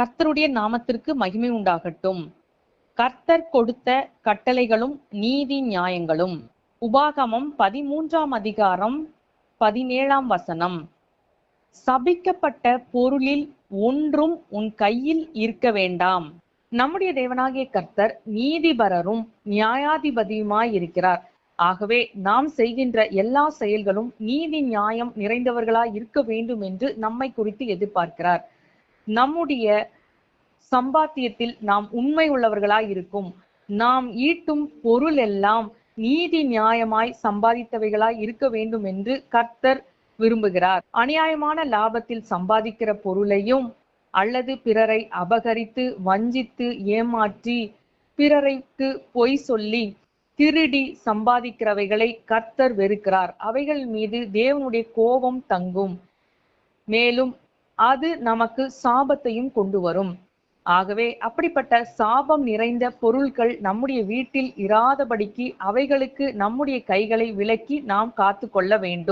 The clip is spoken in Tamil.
கர்த்தருடைய நாமத்திற்கு மகிமை உண்டாகட்டும். கர்த்தர் கொடுத்த கட்டளைகளும் நீதி நியாயங்களும். உபாகமம் பதிமூன்றாம் அதிகாரம் பதினேழாம் வசனம். சபிக்கப்பட்ட பொருளில் ஒன்றும் உன் கையில் இருக்க வேண்டாம். நம்முடைய தேவனாகிய கர்த்தர் நீதிபரரும் நியாயாதிபதியுமாய் இருக்கிறார். ஆகவே நாம் செய்கின்ற எல்லா செயல்களும் நீதி நியாயம் நிறைந்தவர்களாய் இருக்க வேண்டும் என்று நம்மை குறித்து எதிர்பார்க்கிறார். நம்முடைய சம்பாத்தியத்தில் நாம் உண்மை உள்ளவர்களாய் இருக்கும். நாம் ஈட்டும் பொருள் எல்லாம் நீதி நியாயமாய் சம்பாதித்தவைகளாய் இருக்க வேண்டும் என்று கர்த்தர் விரும்புகிறார். அநியாயமான லாபத்தில் சம்பாதிக்கிற பொருளையும் அல்லது பிறரை அபகரித்து வஞ்சித்து ஏமாற்றி பிறரைக்கு பொய் சொல்லி திருடி சம்பாதிக்கிறவைகளை கர்த்தர் வெறுக்கிறார். அவைகள் மீது தேவனுடைய கோபம் தங்கும். மேலும் அது நமக்கு சாபத்தையும் கொண்டு வரும். ஆகவே அப்படிப்பட்ட சாபம் நிறைந்த பொருள்கள் நம்முடைய வீட்டில் இராதபடிக்கு அவைகளுக்கு நம்முடைய கைகளை விலக்கி நாம் காத்து கொள்ள வேண்டும்.